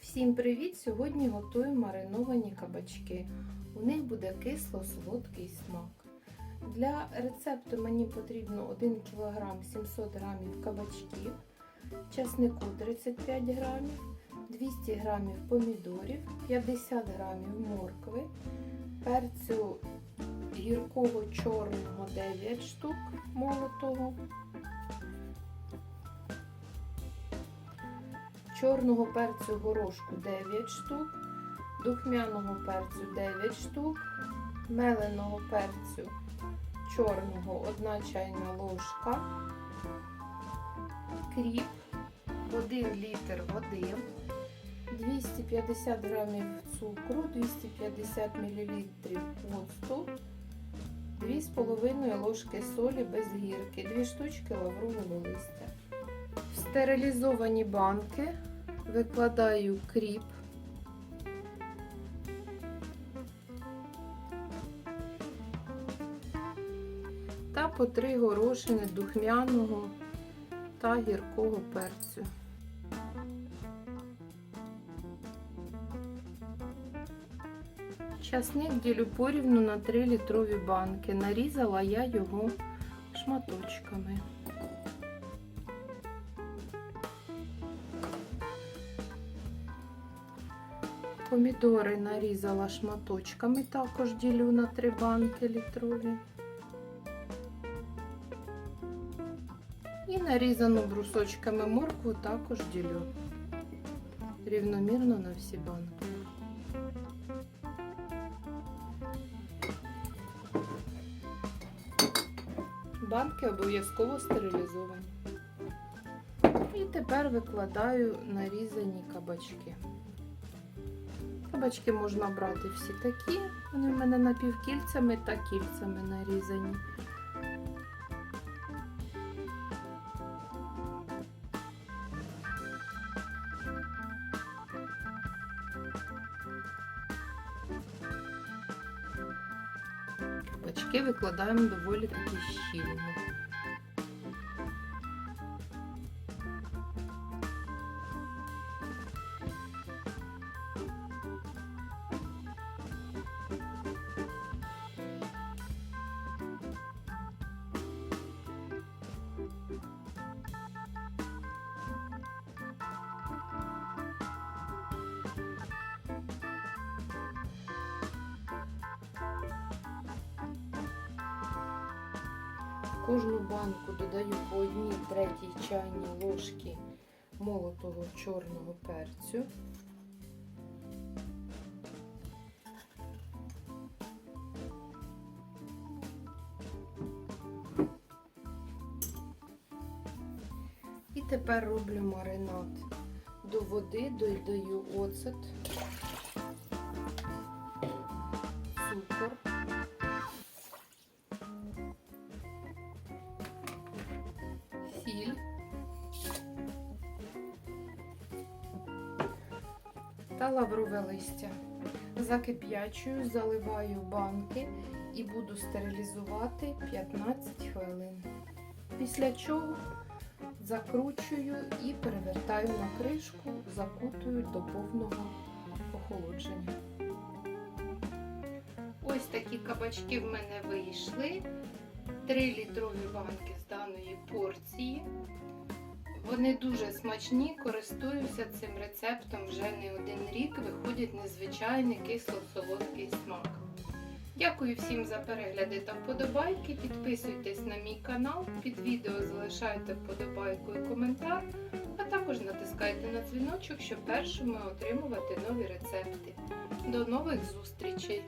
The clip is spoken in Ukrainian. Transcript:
Всім привіт! Сьогодні готую мариновані кабачки. У них буде кисло-солодкий смак. Для рецепту мені потрібно 1 кг 700 г кабачків, чеснику 35 г, 200 г помідорів, 50 г моркви, перцю гіркого чорного 9 штук молотого. Чорного перцю горошку 9 штук, духмяного перцю 9 штук, меленого перцю чорного 1 чайна ложка, кріп, 1 літр води, 250 грамів цукру, 250 мл оцту, 2,5 ложки солі без гірки, 2 штучки лаврового листя. Стерилізовані банки викладаю кріп. Та по три горошини духмяного та гіркого перцю. Часник ділю порівну на 3 літрові банки. Нарізала я його шматочками. Помідори нарізала шматочками, також ділю на три банки літрові. І нарізану брусочками моркву також ділю рівномірно на всі банки. Банки обов'язково стерилізовані. І тепер викладаю нарізані кабачки. Кабачки можна брати всі такі, вони в мене напівкільцями та кільцями нарізані. Кабачки викладаємо доволі таки щільно. Кожну банку додаю по одній третій чайній ложки молотого чорного перцю. І тепер роблю маринад. До води додаю оцет, цукор. Сіль. Та лаврове листя. Закип'ячую, заливаю банки і буду стерилізувати 15 хвилин. Після чого закручую і перевертаю на кришку, закутую до повного охолодження. Ось такі кабачки в мене вийшли. 3 літрові банки з даної порції. Вони дуже смачні, користуюся цим рецептом вже не один рік. Виходить незвичайний кисло-солодкий смак. Дякую всім за перегляди та вподобайки. Підписуйтесь на мій канал, під відео залишайте вподобайку і коментар, а також натискайте на дзвіночок, щоб першими отримувати нові рецепти. До нових зустрічей!